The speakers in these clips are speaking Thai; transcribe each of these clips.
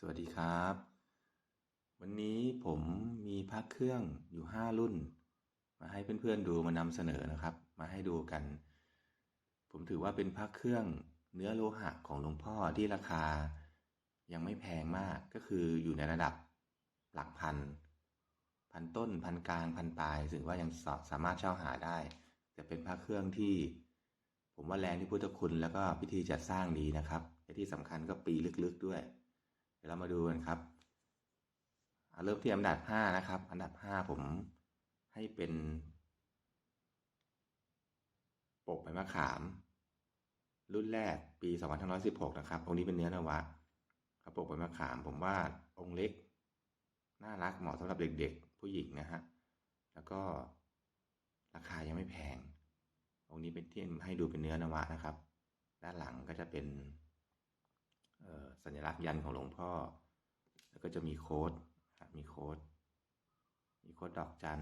สวัสดีครับ วันนี้ผมมีพระเครื่องอยู่ห้ารุ่น มาให้เพื่อนๆดูมานำเสนอนะครับ มาให้ดูกัน ผมถือว่าเป็นพระเครื่องเนื้อโลหะของหลวงพ่อที่ราคา ยังไม่แพงมากก็คืออยู่ในระดับหลักพัน พันต้นพันกลางพันปลายถึงว่ายังสาสามารถเช่าหาได้ แต่เป็นพระเครื่องที่ ผมว่าแรงที่พุทธคุณแล้วก็พิธีจัดสร้างดีนะครับและที่สำคัญก็ปีลึกๆด้วย เดี๋ยวเรามาดูกันครับ เริ่มที่อันดับห้านะครับ อันดับห้าผมให้เป็นปกใบมะขาม รุ่นแรกปี2516 นะครับองนี้เป็นเนื้อนวะครับปกใบมะขาม ผมว่าองค์เล็ก น่ารักเหมาะสำหรับเด็กๆ ผู้หญิงนะฮะ แล้วก็ราคายังไม่แพง องค์นี้เป็นที่ให้ดูเป็นเนื้อนวะนะครับ ด้านหลังก็จะเป็น สัญลักษณ์ยันของหลวงพ่อ แล้วก็จะมีโค้ดมีโค้ด มีโค้ดดอกจัน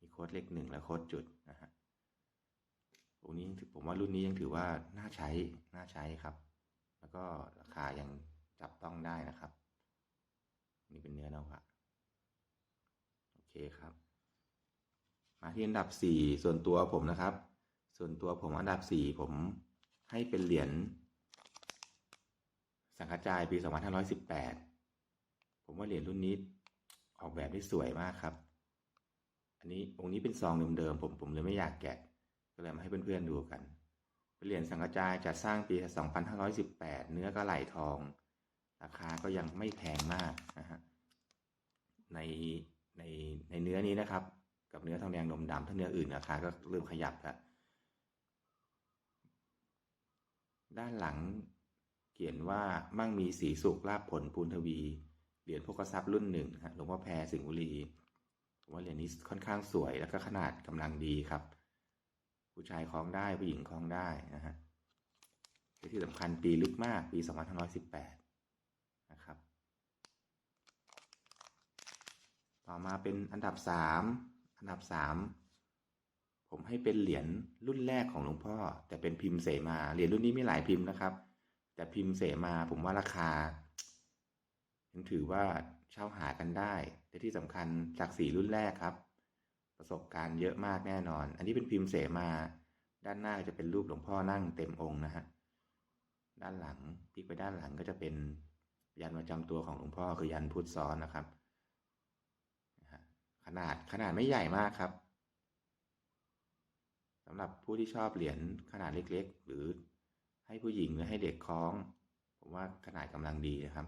มีโค้ดเลขหนึ่งและโค้ดจุดนะฮะตรงนี้ผมว่ารุ่นนี้ยังถือว่าน่าใช้ น่าใช้ครับ แล้วก็ราคายังจับต้องได้นะครับ นี่เป็นเนื้อนวะโอเคครับ มาที่อันดับสี่ส่วนตัวผมนะครับ ส่วนตัวผมอันดับสี่ผมให้เป็นเหรียญ สังกัจายปี 2518 ผมว่าเหรียญรุ่นนี้ออกแบบได้สวยมากครับ อันนี้องค์นี้เป็นซองเดิมๆผมผมเลยไม่อยากแกะ ก็เลยมาให้เพื่อนๆดูกัน เป็นเหรียญสังกัจจายจัดสร้างปี 2518 เนื้อกระไหลทอง ราคาก็ยังไม่แพงมากนะฮะ ในในในเนื้อนี้นะครับ กับเนื้อทองแดงนมดำถ้าเนื้ออื่นราคาก็เริ่มขยับแล้วด้านหลัง ขียนว่ามั่งมีสีสุขลาบผลปูนทวี เหรียญพกทรัพย์รุ่นหนึ่งฮะหลวงพ่อแพรสิงห์บุรีว่าเหรียญนี้ค่อนข้างสวยแล้วก็ขนาดกำลังดีครับ ผู้ชายคล้องได้ผู้หญิงคล้องได้นะฮะและที่สำคัญปีลึกมากปี2518นะครับ ต่อมาเป็นอันดับ3อันดับ3ผมให้เป็นเหรียญรุ่นแรกของหลวงพ่อ แต่เป็นพิมพ์เสมาเหรียญรุ่นนี้มีหลายพิมพ์นะครับ แต่พิมพ์เสมาผมว่าราคายังถือว่าเช่าหากันได้แต่ที่สำคัญจากสีรุ่นแรกครับ ประสบการณ์เยอะมากแน่นอน อันนี้เป็นพิมพ์เสมา ด้านหน้าจะเป็นรูปหลวงพ่อนั่งเต็มองค์นะฮะด้านหลังพลิกไปด้านหลังก็จะเป็นยันประจำตัวของหลวงพ่อคือยันพุทธซ้อนนะครับขนาดขนาดไม่ใหญ่มากครับสำหรับผู้ที่ชอบเหรียญขนาดเล็ก ๆ หรือ ให้ผู้หญิงหรือให้เด็กคล้อง ผมว่าขนาดกำลังดีนะครับ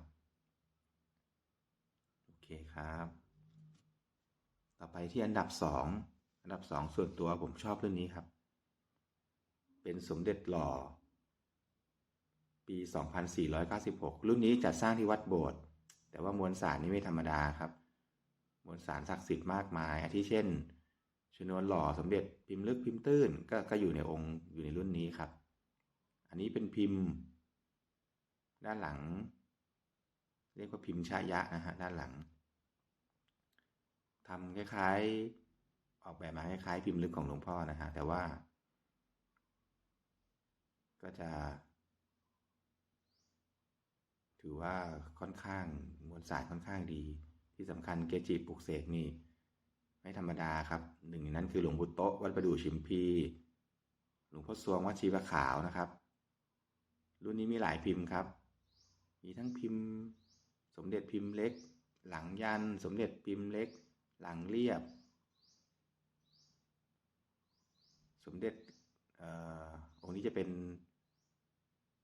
โอเคครับ ต่อไปที่อันดับสองอันดับสองส่วนตัวผมชอบเรื่องนี้ครับ เป็นสมเด็จหล่อ ปี 2496 รุ่นนี้จัดสร้างที่วัดโบสถ์แต่ว่ามวลสารนี้ไม่ธรรมดาครับ มวลสารศักดิ์สิทธิ์มากมายอาทิเช่นชนวนหล่อสมเด็จพิมพ์ลึกพิมพ์ตื้นก็ก็อยู่ในองค์อยู่ในรุ่นนี้ครับ อันนี้เป็นพิมพ์ ด้านหลัง เรียกว่าพิมพ์ชายะนะฮะด้านหลังทำคล้ายๆ ออกแบบมาคล้ายๆ พิมพ์ลึกของหลวงพ่อนะฮะแต่ว่า ก็จะ ถือว่าค่อนข้างมวลสารค่อนข้างดี ที่สำคัญเกจิปลุกเสกนี่ไม่ธรรมดาครับหนึ่งในนั้นคือหลวงพุโตวัดประดู่ชิมพีหลวงพ่อสวงวัดชีวขาวนะครับ รุ่นนี้มีหลายพิมพ์ครับ มีทั้งพิมพ์ สมเด็จพิมพ์เล็ก หลังยัน สมเด็จพิมพ์เล็ก หลังเรียบ สมเด็จองค์นี้จะเป็น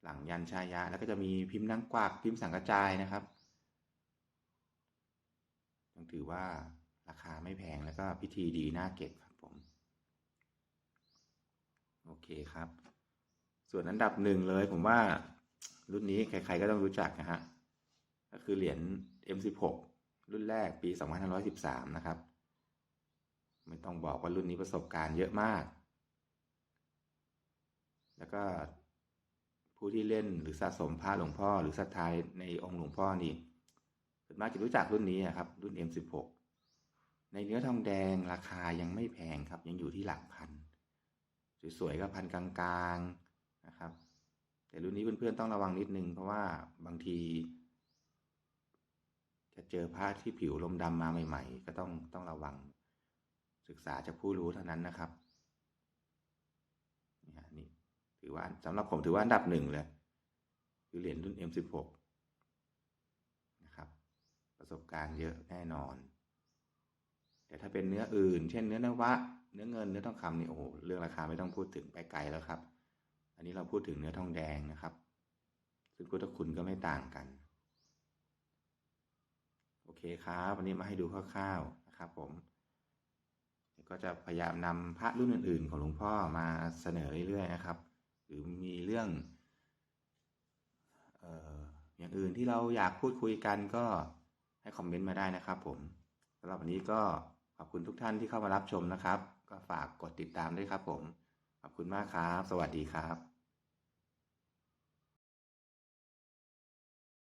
หลังยันชายะ แล้วก็จะมีพิมพ์นังกวักพิมพ์สังกจายนะครับต้องถือว่าราคาไม่แพงแล้วก็พิธีดีน่าเก็บครับผม โอเคครับ ส่วนอันดับหนึ่งเลยผมว่ารุ่นนี้ใครๆก็ต้องรู้จักนะฮะ ก็คือเหรียญ M16 รุ่นแรกปี 2513 นะครับ ไม่ต้องบอกว่ารุ่นนี้ประสบการณ์เยอะมาก แล้วก็ผู้ที่เล่นหรือสะสมพระหลวงพ่อหรือศรัทธาในองค์หลวงพ่อนี่ส่วนมากจะรู้จักรุ่นนี้นะครับ รุ่น M16 ในเนื้อทองแดงราคายังไม่แพงครับ ยังอยู่ที่หลักพัน สวยๆก็พันกลางๆ แต่รุ่นนี้เพื่อนๆต้องระวังนิดนึง เพราะว่าบางที จะเจอพระที่ผิวลมดำมาใหม่ ๆ ก็ต้องต้องระวัง ศึกษาจากผู้รู้เท่านั้นนะครับนี่ฮะนี่ถือว่าสำหรับผมถือว่าอันดับหนึ่งเลย คือเหรียญรุ่น M16 นะครับ ประสบการณ์เยอะแน่นอน แต่ถ้าเป็นเนื้ออื่น เช่นเนื้อนวะ เนื้อเงินเนื้อทองคำนี่โอ้โหเรื่องราคาไม่ต้องพูดถึงไปไกลแล้วครับ อันนี้เราพูดถึงเนื้อทองแดงนะครับ ซึ่งพุทธคุณก็ไม่ต่างกัน โอเคครับ วันนี้มาให้ดูคร่าวๆนะครับ ผมก็จะพยายามนำพระรุ่นอื่น ๆ ของหลวงพ่อมาเสนอเรื่อยๆนะครับ หรือมีเรื่องอออย่างอื่นที่เราอยากพูดคุยกันก็ให้คอมเมนต์มาได้นะครับ ผมสำหรับวันนี้ก็ขอบคุณทุกท่านที่เข้ามารับชมนะครับ ก็ฝากกดติดตามด้วยครับ ผมขอบคุณมากครับ สวัสดีครับ